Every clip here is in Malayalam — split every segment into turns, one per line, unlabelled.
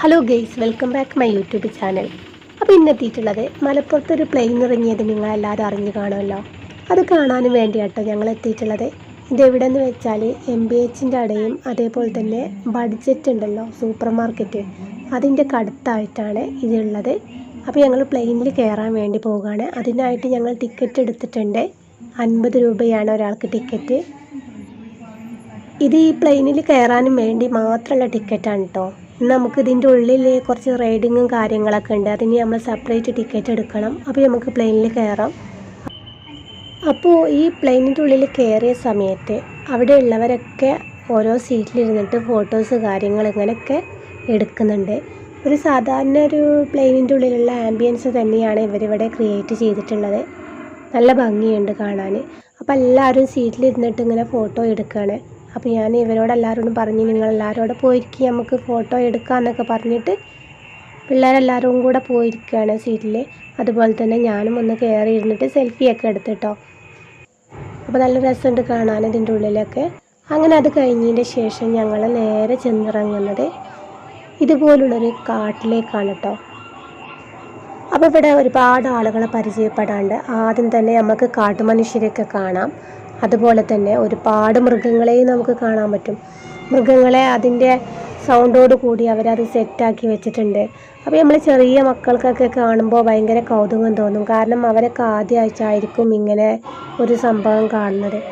Hello guys welcome back my YouTube channel അപ്പോൾ ഇന്ന് എത്തിയിട്ടുള്ളത് മലപ്പുറത്തൊരു പ്ലെയിൻ ഇറങ്ങിയത് നിങ്ങളെല്ലാവരും അറിഞ്ഞു കാണുമല്ലോ. അത് കാണാനും വേണ്ടിയാട്ടോ ഞങ്ങൾ എത്തിയിട്ടുള്ളത്. ഇത് എവിടെയെന്ന് വെച്ചാൽ എം ബി എച്ചിന്റെ അടയും അതേപോലെ തന്നെ ബഡ്ജറ്റ് ഉണ്ടല്ലോ സൂപ്പർ മാർക്കറ്റ് അതിന്റെ കടുത്തായിട്ടാണ് ഇതുള്ളത്. അപ്പോൾ ഞങ്ങൾ പ്ലെയിനിൽ കയറാൻ വേണ്ടി പോവുകയാണ്. അതിനായിട്ട് ഞങ്ങൾ ടിക്കറ്റ് എടുത്തിട്ടുണ്ട്. അൻപത് രൂപയാണ് ഒരാൾക്ക് ടിക്കറ്റ് ഇത് ഈ പ്ലെയിനിൽ കയറാനും വേണ്ടി മാത്രമുള്ള ടിക്കറ്റാണ് കേട്ടോ നമുക്ക് ഇതിന്റെ ഉള്ളിൽ കുറച്ച് റൈഡിങ്ങും കാര്യങ്ങളൊക്കെ ഉണ്ട്. അതിന് നമ്മൾ സെപ്പറേറ്റ് ടിക്കറ്റ് എടുക്കണം. അപ്പോൾ നമുക്ക് പ്ലെയിനിൽ കയറാം അപ്പോൾ ഈ പ്ലെയിനിന്റെ ഉള്ളിൽ കയറിയ സമയത്ത് അവിടെ ഉള്ളവരൊക്കെ ഓരോ സീറ്റിലിരുന്നിട്ട് ഫോട്ടോസ് കാര്യങ്ങൾ ഇങ്ങനെയൊക്കെ എടുക്കുന്നുണ്ട്. ഒരു സാധാരണ ഒരു പ്ലെയിനിന്റെ ഉള്ളിലുള്ള ആംബിയൻസ് തന്നെയാണ് ഇവരിവിടെ ക്രിയേറ്റ് ചെയ്തിട്ടുള്ളത്. നല്ല ഭംഗിയുണ്ട് കാണാൻ അപ്പോൾ എല്ലാവരും സീറ്റിലിരുന്നിട്ട് ഇങ്ങനെ ഫോട്ടോ എടുക്കുകയാണ് അപ്പോൾ ഞാൻ ഇവരോട് എല്ലാവരോടും പറഞ്ഞു നിങ്ങൾ എല്ലാവരും അവിടെ പോയിരിക്കുക നമുക്ക് ഫോട്ടോ എടുക്കാമെന്നൊക്കെ പറഞ്ഞിട്ട് പിള്ളേരെല്ലാവരും കൂടെ പോയിരിക്കുകയാണ് സീറ്റിൽ അതുപോലെ തന്നെ ഞാനും ഒന്ന് കയറി ഇരുന്നിട്ട് സെൽഫിയൊക്കെ എടുത്തിട്ടോ. അപ്പോൾ നല്ല രസമുണ്ട് കാണാൻ ഇതിന്റെ ഉള്ളിലൊക്കെ. അങ്ങനെ അത് കഴിഞ്ഞതിന്റെ ശേഷം ഞങ്ങൾ നേരെ ചെന്നിറങ്ങുന്നത് ഇതുപോലുള്ളൊരു കാട്ടിലേക്കാണ് കേട്ടോ അപ്പോൾ ഇവിടെ ഒരുപാട് ആളുകളെ പരിചയപ്പെടാണ്ട് ആദ്യം തന്നെ നമുക്ക് കാട്ടുമനുഷ്യരെയൊക്കെ കാണാം. അതുപോലെ തന്നെ ഒരുപാട് മൃഗങ്ങളെയും നമുക്ക് കാണാൻ പറ്റും. മൃഗങ്ങളെ അതിന്റെ സൗണ്ടോട് കൂടി അവരത് സെറ്റാക്കി വെച്ചിട്ടുണ്ട്. അപ്പോൾ നമ്മൾ ചെറിയ മക്കൾക്കൊക്കെ കാണുമ്പോൾ ഭയങ്കര കൗതുകം തോന്നും. കാരണം അവരൊക്കെ ആദ്യമായിട്ടായിരിക്കും ഇങ്ങനെ ഒരു സംഭവം കാണുന്നത്.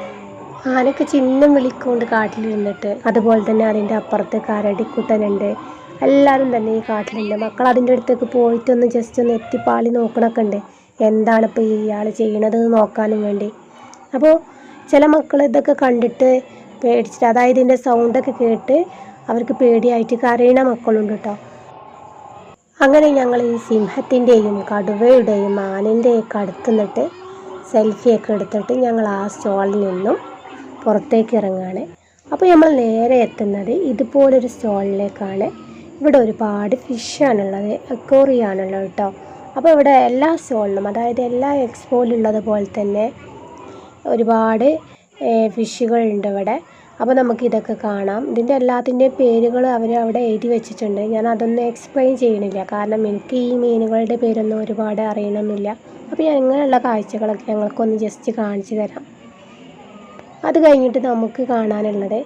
ആനൊക്കെ ചിഹ്നം വിളിക്കൊണ്ട് കാട്ടിലിരുന്നിട്ട് അതുപോലെ തന്നെ അതിന്റെ അപ്പുറത്ത് കരടിക്കുട്ടനുണ്ട്. എല്ലാവരും തന്നെ ഈ കാട്ടിലുണ്ട്. മക്കൾ അതിന്റെ അടുത്തേക്ക് പോയിട്ടൊന്ന് ജസ്റ്റ് ഒന്ന് എത്തിപ്പാളി നോക്കണൊക്കെ ഉണ്ട്. എന്താണ് ഇപ്പോൾ ഇയാൾ ചെയ്യണത് എന്ന് നോക്കാനും വേണ്ടി. അപ്പോൾ ചില മക്കൾ ഇതൊക്കെ കണ്ടിട്ട് പേടിച്ചിട്ട് അതായത് ഇതിന്റെ സൗണ്ടൊക്കെ കേട്ട് അവർക്ക് പേടിയായിട്ട് കരയണ മക്കളുണ്ട് കേട്ടോ അങ്ങനെ ഞങ്ങൾ ഈ സിംഹത്തിന്റെയും കടുവയുടെയും ആനന്റെയൊക്കെ അടുത്ത് നിന്നിട്ട് സെൽഫിയൊക്കെ എടുത്തിട്ട് ഞങ്ങൾ ആ സ്റ്റോളിൽ നിന്നും പുറത്തേക്ക് ഇറങ്ങുകയാണ് അപ്പോൾ നമ്മൾ നേരെ എത്തുന്നത് ഇതുപോലൊരു സ്റ്റോളിലേക്കാണ് ഇവിടെ ഒരുപാട് ഫിഷാണുള്ളത് അക്വറിയാണുള്ളത് കേട്ടോ അപ്പോൾ ഇവിടെ എല്ലാ സ്റ്റോളിലും അതായത് എല്ലാ എക്സ്പോയിലുള്ളത് പോലെ തന്നെ ഒരുപാട് ഫിഷുകളുണ്ട് ഇവിടെ അപ്പോൾ നമുക്ക് ഇതൊക്കെ കാണാം. ഇതിന്റെ എല്ലാത്തിന്റെയും പേരുകൾ അവർ അവിടെ എഴുതി വെച്ചിട്ടുണ്ട്. ഞാൻ അതൊന്നും എക്സ്പ്ലെയിൻ ചെയ്യണില്ല കാരണം എനിക്ക് ഈ മീനുകളുടെ പേരൊന്നും ഒരുപാട് അറിയണമെന്നില്ല അപ്പോൾ ഇങ്ങനെയുള്ള കാഴ്ചകളൊക്കെ ഞങ്ങൾക്കൊന്ന് ജസ്റ്റ് കാണിച്ചു തരാം. അത് കഴിഞ്ഞിട്ട് നമുക്ക് കാണാനുള്ളത്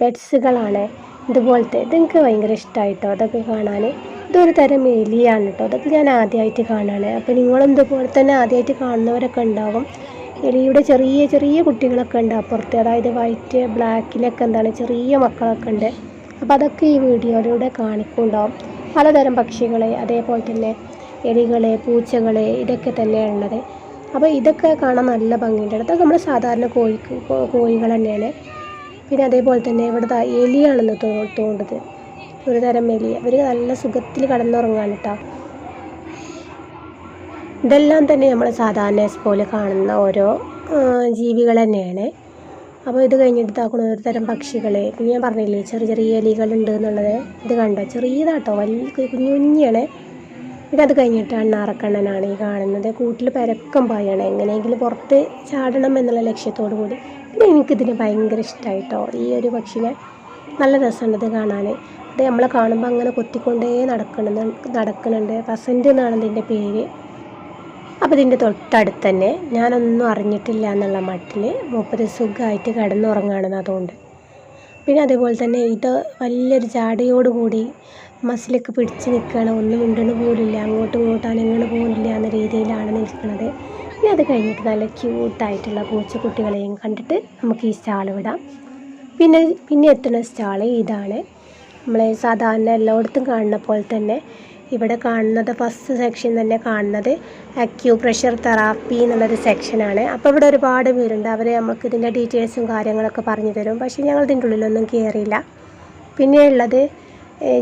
പെറ്റ്സുകളാണ്. ഇതുപോലത്തെ ഇതെനിക്ക് ഭയങ്കര ഇഷ്ടമായിട്ടോ അതൊക്കെ കാണാൻ ഇതൊരു തരം എലിയാണ് കേട്ടോ. അതൊക്കെ ഞാൻ ആദ്യമായിട്ട് കാണുകയാണ് അപ്പോൾ നിങ്ങളും ഇതുപോലെ തന്നെ ആദ്യമായിട്ട് കാണുന്നവരൊക്കെ ഉണ്ടാവും. എലിയുടെ ചെറിയ ചെറിയ കുട്ടികളൊക്കെ ഉണ്ട് അപ്പുറത്ത്. അതായത് വൈറ്റ് ബ്ലാക്കിലൊക്കെ എന്താണ് ചെറിയ മക്കളൊക്കെ ഉണ്ട്. അപ്പോൾ അതൊക്കെ ഈ വീഡിയോയിലൂടെ കാണിക്കുന്നുണ്ടാവും. പലതരം പക്ഷികളെ അതേപോലെ തന്നെ എലികളെ പൂച്ചകളെ ഇതൊക്കെ തന്നെയാണ് ഉള്ളത്. അപ്പോൾ ഇതൊക്കെ കാണാൻ നല്ല ഭംഗിയുണ്ട്. അതൊക്കെ നമ്മൾ സാധാരണ കോഴി കോഴികൾ തന്നെയാണ്. പിന്നെ അതേപോലെ തന്നെ ഇവിടുത്തെ എലിയാണെന്ന് തോന്നുന്നത്. ഒരു തരം എലി. അവർ നല്ല സുഖത്തിൽ കടന്നുറങ്ങാൻ കേട്ടോ. ഇതെല്ലാം തന്നെ നമ്മൾ സാധാരണ പോലെ കാണുന്ന ഓരോ ജീവികൾ തന്നെയാണ്. അപ്പോൾ ഇത് കഴിഞ്ഞിട്ട് താക്കുന്ന ഒരു തരം പക്ഷികൾ പിന്നെ ഞാൻ പറഞ്ഞില്ലേ ചെറിയ ചെറിയ എലികളുണ്ട് എന്നുള്ളത് ഇത് കണ്ടോ? ചെറിയതാട്ടോ വലിയ കുഞ്ഞു കുഞ്ഞാണ് പിന്നെ അത് കഴിഞ്ഞിട്ട് അണ്ണാറക്കണ്ണനാണ് ഈ കാണുന്നത്. കൂട്ടിൽ പരക്കം പായാണ്. എങ്ങനെയെങ്കിലും പുറത്ത് ചാടണം എന്നുള്ള ലക്ഷ്യത്തോടു കൂടി. പിന്നെ എനിക്കിതിന് ഭയങ്കര ഇഷ്ടമായിട്ടോ ഈ ഒരു പക്ഷിനെ. നല്ല രസമുണ്ട് ഇത് കാണാൻ ഇത് നമ്മളെ കാണുമ്പോൾ അങ്ങനെ കൊത്തിക്കൊണ്ടേ നടക്കണ നടക്കുന്നുണ്ട് പസന്റ് എന്നാണ് ഇതിന്റെ പേര്. അപ്പോൾ ഇതിന്റെ തൊട്ടടുത്ത് തന്നെ ഞാനൊന്നും അറിഞ്ഞിട്ടില്ല എന്നുള്ള മട്ടിൽ മൂപ്പര് സുഖമായിട്ട് കിടന്നുറങ്ങുകയാണെന്ന് അതുകൊണ്ട്. പിന്നെ അതേപോലെ തന്നെ ഇത് വലിയൊരു ജാടയോട് കൂടി മസിലൊക്കെ പിടിച്ച് നിൽക്കുകയാണ്. ഒന്നും മിണ്ടണ് പോലില്ല അങ്ങോട്ടും ഇങ്ങോട്ടും അനങ്ങണ പോലില്ല എന്ന രീതിയിലാണ് നിൽക്കുന്നത്. പിന്നെ അത് കഴിഞ്ഞിട്ട് നല്ല ക്യൂട്ടായിട്ടുള്ള പൂച്ചക്കുട്ടികളെയും കണ്ടിട്ട് നമുക്ക് ഈ സ്റ്റാൾ വിടാം. പിന്നെ പിന്നെ എത്തുന്ന സ്റ്റാൾ ഇതാണ്. നമ്മളെ സാധാരണ എല്ലായിടത്തും കാണുന്ന പോലെ തന്നെ ഇവിടെ കാണുന്നത് ഫസ്റ്റ് സെക്ഷൻ തന്നെ കാണുന്നത് അക്യൂ പ്രഷർ തെറാപ്പി എന്നുള്ളൊരു സെക്ഷനാണ് അപ്പോൾ ഇവിടെ ഒരുപാട് പേരുണ്ട്. അവർ നമുക്ക് ഇതിന്റെ ഡീറ്റെയിൽസും കാര്യങ്ങളൊക്കെ പറഞ്ഞു തരും. പക്ഷേ ഞങ്ങൾ ഇതിന്റെ ഉള്ളിലൊന്നും കയറിയില്ല പിന്നെ ഉള്ളത്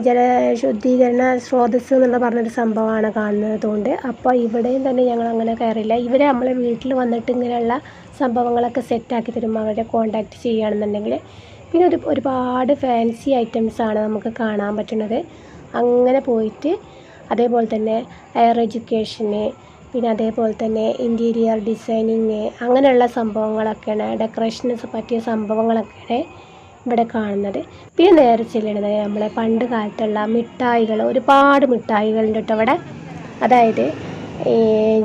ജല ശുദ്ധീകരണ സ്രോതസ്സ് എന്നുള്ള പറഞ്ഞൊരു സംഭവമാണ് കാണുന്നതുകൊണ്ട്. അപ്പോൾ ഇവിടെയും തന്നെ ഞങ്ങൾ അങ്ങനെ കയറില്ല ഇവർ നമ്മളെ വീട്ടിൽ വന്നിട്ട് ഇങ്ങനെയുള്ള സംഭവങ്ങളൊക്കെ സെറ്റാക്കി തരും. അവരെ കോണ്ടാക്ട് ചെയ്യുകയാണെന്നുണ്ടെങ്കിൽ പിന്നെ ഒരു ഒരുപാട് ഫാൻസി ഐറ്റംസാണ് നമുക്ക് കാണാൻ പറ്റുന്നത്. അങ്ങനെ പോയിട്ട് അതേപോലെ തന്നെ ഹയർ എഡ്യൂക്കേഷന് പിന്നെ അതേപോലെ തന്നെ ഇന്റീരിയർ ഡിസൈനിങ് അങ്ങനെയുള്ള സംഭവങ്ങളൊക്കെയാണ് ഡെക്കറേഷന് പറ്റിയ സംഭവങ്ങളൊക്കെയാണ് ഇവിടെ കാണുന്നത്. പിന്നെ നേരെ ചെല്ലുന്നത് നമ്മളെ പണ്ട് കാലത്തുള്ള മിഠായികൾ ഒരുപാട് മിഠായികളുണ്ട് കേട്ടോ ഇവിടെ. അതായത്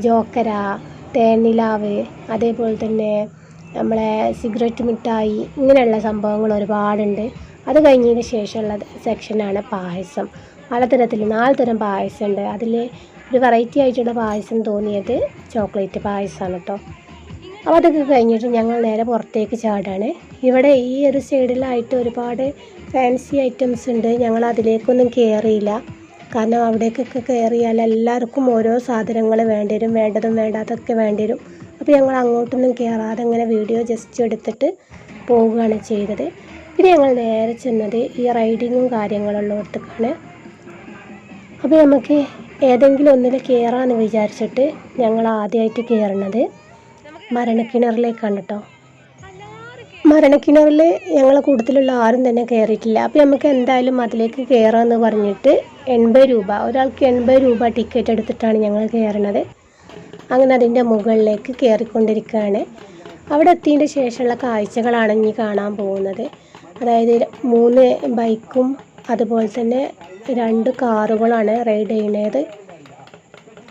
ജോക്കര തേനിലാവ് അതേപോലെ തന്നെ നമ്മളെ സിഗരറ്റ് മിഠായി ഇങ്ങനെയുള്ള സംഭവങ്ങൾ ഒരുപാടുണ്ട്. അത് കഴിഞ്ഞതിന് ശേഷമുള്ള സെക്ഷനാണ് പായസം. പലതരത്തിൽ നാല് തരം പായസം ഉണ്ട് അതിൽ ഒരു വെറൈറ്റി ആയിട്ടുള്ള പായസം തോന്നിയത് ചോക്ലേറ്റ് പായസമാണ് കേട്ടോ. അപ്പോൾ അതൊക്കെ കഴിഞ്ഞിട്ട് ഞങ്ങൾ നേരെ പുറത്തേക്ക് ചാടാണ്. ഇവിടെ ഈ ഒരു സൈഡിലായിട്ട് ഒരുപാട് ഫാൻസി ഐറ്റംസ് ഉണ്ട്. ഞങ്ങൾ അതിലേക്കൊന്നും കയറിയില്ല കാരണം അവിടേക്കൊക്കെ കയറിയാൽ എല്ലാവർക്കും ഓരോ സാധനങ്ങൾ വേണ്ടി വരും വേണ്ടതും വേണ്ടാത്തതൊക്കെ വേണ്ടി വരും. അപ്പോൾ ഞങ്ങൾ അങ്ങോട്ടൊന്നും കയറാതെ അങ്ങനെ വീഡിയോ ജസ്റ്റ് എടുത്തിട്ട് പോവുകയാണ് ചെയ്തത്. പിന്നെ ഞങ്ങൾ നേരെ ചെന്നത് ഈ റൈഡിങ്ങും കാര്യങ്ങളുള്ളിടത്തേക്കാണ് അപ്പോൾ നമുക്ക് ഏതെങ്കിലും ഒന്നിൽ കയറാമെന്ന് വിചാരിച്ചിട്ട് ഞങ്ങൾ ആദ്യമായിട്ട് കയറണത് മരണക്കിണറിലേക്കാണ് കേട്ടോ. മരണക്കിണറിൽ ഞങ്ങളെ കൂട്ടത്തിലുള്ള ആരും തന്നെ കയറിയിട്ടില്ല അപ്പോൾ നമുക്ക് എന്തായാലും അതിലേക്ക് കയറാമെന്ന് പറഞ്ഞിട്ട് എൺപത് രൂപ ഒരാൾക്ക് എൺപത് രൂപ ടിക്കറ്റ് എടുത്തിട്ടാണ് ഞങ്ങൾ കയറണത് അങ്ങനെ അതിന്റെ മുകളിലേക്ക് കയറിക്കൊണ്ടിരിക്കുകയാണ് അവിടെ എത്തിയതിന്റെ ശേഷമുള്ള കാഴ്ചകളാണ് ഇനി കാണാൻ പോകുന്നത്. അതായത് മൂന്ന് ബൈക്കും അതുപോലെ തന്നെ രണ്ട് കാറുകളാണ് റൈഡ് ചെയ്യണത്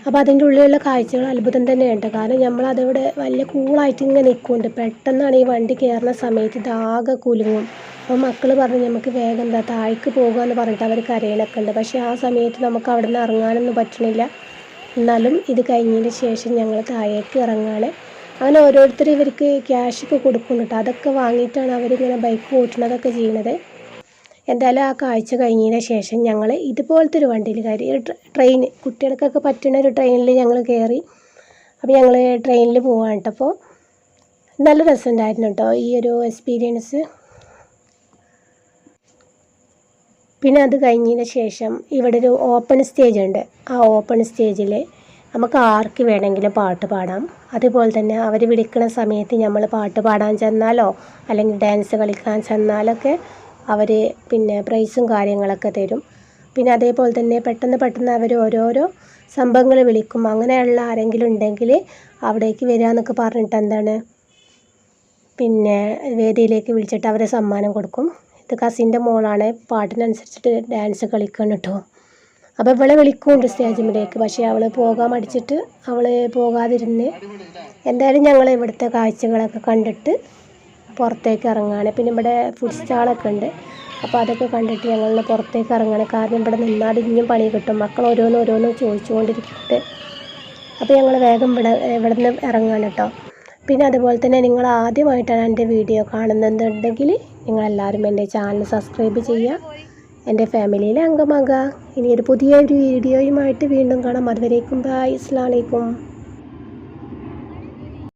അപ്പോൾ അതിന്റെ ഉള്ളിലുള്ള കാഴ്ചകൾ അത്ഭുതം തന്നെയുണ്ട്. കാരണം നമ്മൾ അതവിടെ വലിയ കൂളായിട്ട് ഇങ്ങനെ നിൽക്കുന്നുണ്ട്. പെട്ടെന്നാണ് ഈ വണ്ടി കയറുന്ന സമയത്ത് ഇതാകെ കുലുങ്ങും. അപ്പോൾ മക്കൾ പറഞ്ഞു നമുക്ക് വേഗം എന്താ താഴേക്ക് പോകുക എന്ന് പറഞ്ഞിട്ട് അവർ കരയിലൊക്കെ ഉണ്ട്. പക്ഷേ ആ സമയത്ത് നമുക്ക് അവിടെ നിന്ന് ഇറങ്ങാനൊന്നും പറ്റണില്ല. എന്നാലും ഇത് കഴിഞ്ഞതിന് ശേഷം ഞങ്ങൾ താഴേക്ക് ഇറങ്ങാണ്. അങ്ങനെ ഓരോരുത്തർ ഇവർക്ക് ക്യാഷ് ഒക്കെ കൊടുക്കുന്നുണ്ട്. അതൊക്കെ വാങ്ങിയിട്ടാണ് അവരിങ്ങനെ ബൈക്ക് ഓട്ടുന്നതൊക്കെ ചെയ്യണത് എന്തായാലും ആ കാഴ്ച കഴിഞ്ഞതിന് ശേഷം ഞങ്ങൾ ഇതുപോലത്തെ ഒരു വണ്ടിയിൽ കയറി ട്രെയിൻ കുട്ടികൾക്കൊക്കെ പറ്റുന്ന ഒരു ട്രെയിനിൽ ഞങ്ങൾ കയറി. അപ്പോൾ ഞങ്ങൾ ട്രെയിനിൽ പോവാണ് കേട്ടപ്പോൾ നല്ല രസമുണ്ടായിരുന്നു കേട്ടോ ഈ ഒരു എക്സ്പീരിയൻസ് പിന്നെ അത് കഴിഞ്ഞതിന് ശേഷം ഇവിടെ ഒരു ഓപ്പൺ സ്റ്റേജ് ഉണ്ട്. ആ ഓപ്പൺ സ്റ്റേജിൽ നമുക്ക് ആർക്ക് വേണമെങ്കിലും പാട്ട് പാടാം. അതുപോലെ തന്നെ അവർ വിളിക്കുന്ന സമയത്ത് നമ്മൾ പാട്ട് പാടാൻ ചെന്നാലോ അല്ലെങ്കിൽ ഡാൻസ് കളിക്കാൻ ചെന്നാലൊക്കെ അവർ പിന്നെ പ്രൈസും കാര്യങ്ങളൊക്കെ തരും. പിന്നെ അതേപോലെ തന്നെ പെട്ടെന്ന് പെട്ടെന്ന് അവർ ഓരോരോ സംഭവങ്ങൾ വിളിക്കും. അങ്ങനെയുള്ള ആരെങ്കിലും ഉണ്ടെങ്കിൽ അവിടേക്ക് വരിക എന്നൊക്കെ പറഞ്ഞിട്ട് എന്താണ്? പിന്നെ വേദിയിലേക്ക് വിളിച്ചിട്ട് അവരെ സമ്മാനം കൊടുക്കും. ഇത് കസിന്റെ മോളാണ്. പാട്ടിനനുസരിച്ചിട്ട് ഡാൻസ് കളിക്കണം കേട്ടോ അപ്പോൾ ഇവളെ വിളിക്കുന്നുണ്ട് സ്റ്റേജിലേക്ക് പക്ഷേ അവൾ പോകാൻ മടിച്ചിട്ട് അവൾ പോകാതിരുന്ന് എന്തായാലും ഞങ്ങൾ ഇവിടുത്തെ കാഴ്ചകളൊക്കെ കണ്ടിട്ട് പുറത്തേക്ക് ഇറങ്ങാണ് പിന്നെ ഇവിടെ ഫുഡ് സ്റ്റാളൊക്കെ ഉണ്ട്. അപ്പോൾ അതൊക്കെ കണ്ടിട്ട് ഞങ്ങൾ പുറത്തേക്ക് ഇറങ്ങാണ്. കാരണം ഇവിടെ നിന്നാൽ ഇനിയും പണി കിട്ടും. മക്കൾ ഓരോന്ന് ഓരോന്ന് ചോദിച്ചുകൊണ്ടിരിക്കട്ട് അപ്പോൾ ഞങ്ങൾ വേഗം ഇവിടെ ഇവിടെ നിന്ന് ഇറങ്ങാണ് കേട്ടോ. പിന്നെ അതുപോലെ തന്നെ നിങ്ങൾ ആദ്യമായിട്ടാണ് എന്റെ വീഡിയോ കാണുന്നുണ്ടെങ്കിൽ നിങ്ങളെല്ലാവരും എന്റെ ചാനൽ സബ്സ്ക്രൈബ് ചെയ്യുക. എന്റെ ഫാമിലിയിലെ അംഗമാകുക. ഇനി ഒരു പുതിയ ഒരു വീഡിയോയുമായിട്ട് വീണ്ടും കാണാം. അതുവരേക്കും ബൈ അസ്സലാമു അലൈക്കും.